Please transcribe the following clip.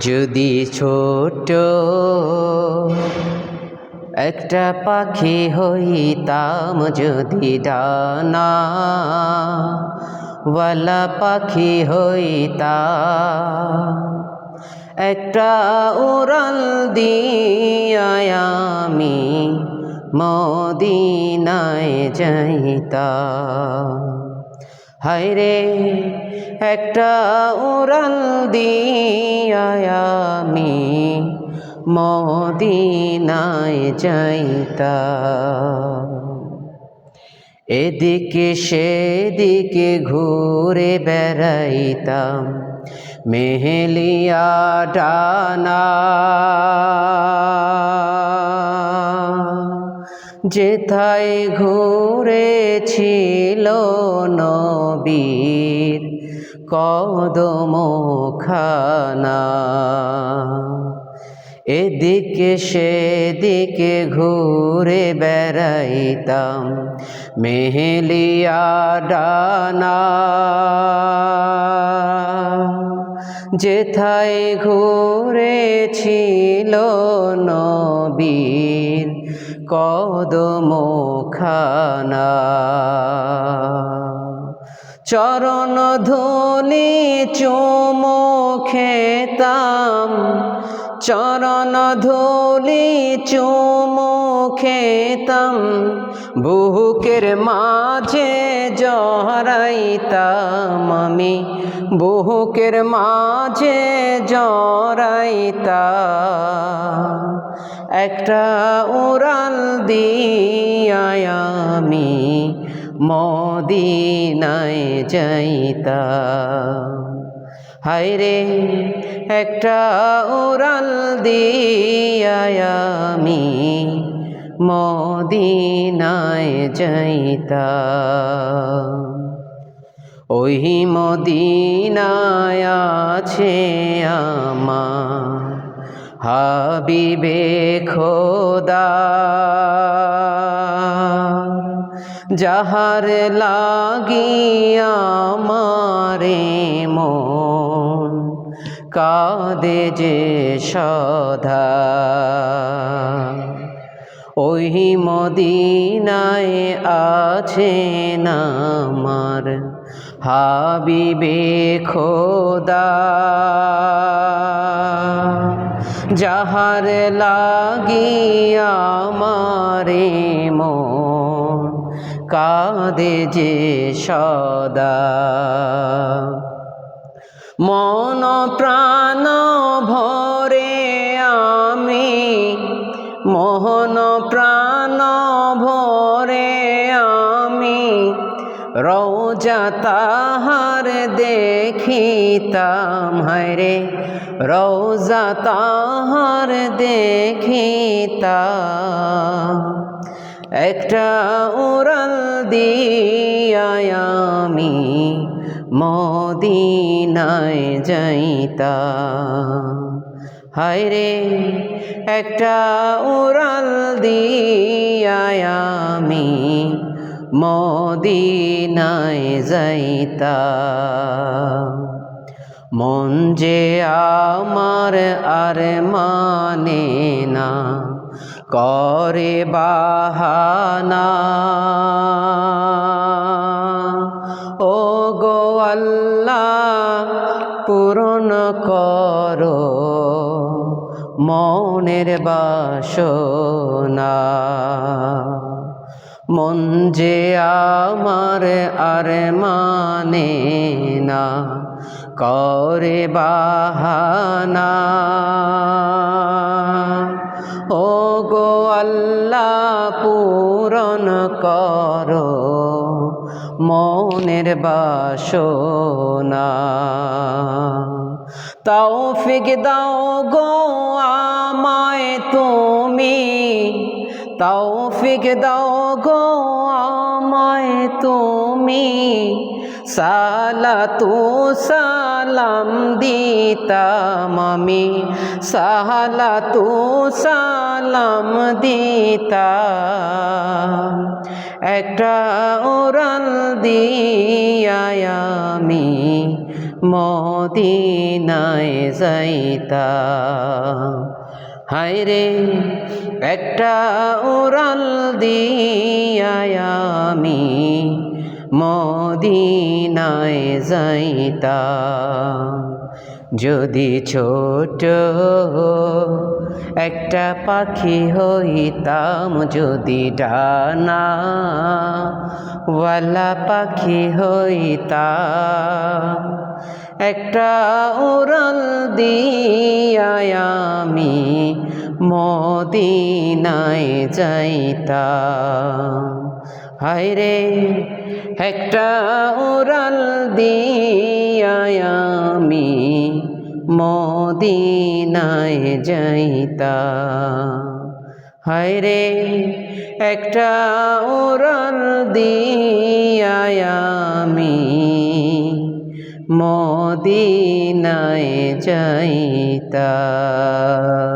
যদি ছোট একটা পাখি হইতাম, যদি ডানা ওয়ালা পাখি হইতাম একটা উড়াল দিয়ায় আমি মদিনায় যাইতাম হায়রে একটা উড়াল দিয়ায় আমি মদিনায় যাইতা এদিকে সেদিকে ঘুরে বেড়াইতাম মেহেলিয়া ডানা যেথায় ঘুরেছিল নবীর কদম খানা এদিকে সেদিকে ঘুরে বেড়াইতাম মেহেলিয়া ডানা। যেথায় ঘুরেছিল নবীর কদম খানা চরণ ধুলি চুমো খেতাম। চরণ ধুলি চুমো খেতাম। বুকের মাঝে জহরাইতাম আমি। বুকের মাঝে জরাইতাম একটা উড়াল দিয়ায় আমি। মদিনায় যাইতাম। হায়রে একটা উড়াল দিয়ায়ামি মদিনায় যাইতাম। ওই মদিনায় আছে আমার হাবিবে খোদা। যাহার লাগিয়া মারে মন, কাদে যে সধা ওই মদিনায় আছে নামার হাবিবে খোদা। যাহার লাগিয়া মারে মন কাদে যে সদা। মন প্রাণ ভরে আমি মোহন প্রাণ ভরে আমি রৌজা তাহার দেখিতাম হায়রে রৌজা তাহার দেখিতাম। একটা উড়াল দিয়ায় আমি মদিনায় যাইতাম। হায়রে একটা উড়াল দিয়ায় আমি মদিনায় যাইতাম। মন যে আমার আর মানে না, করে বাহানা। ও গো আল্লাহ, পূরণ করো মনের বাসনা। মন যে আমার আর মানে না, করে বাহানা। ও গো আল্লাহ পূরণ করো মনের বাসনা। তৌফিক দাও গো আমায় তুমি তৌফিক দাও গো আমায় তুমি। সালা তু সালাম দিতাম আমি। সালা তু সালাম দিতাম। একটা ওরাল দিয়ায় আমি মদিনায় যাইতাম। হায়রে, একটা উড়াল দিয়ায়ামি মদিনায় যাইতাম। যদি ছোট একটা পাখি হইতাম, যদি ডানা ওয়ালা পাখি হইতাম, একটা উড়াল দিয়ায় মদিনায় যাইতাম। হায়রে একটা উড়াল দিয়ায় আমি মদিনায় যাইতাম। হায়রে একটা উড়াল দিয়ায় আমি মদিনায় যাইতাম।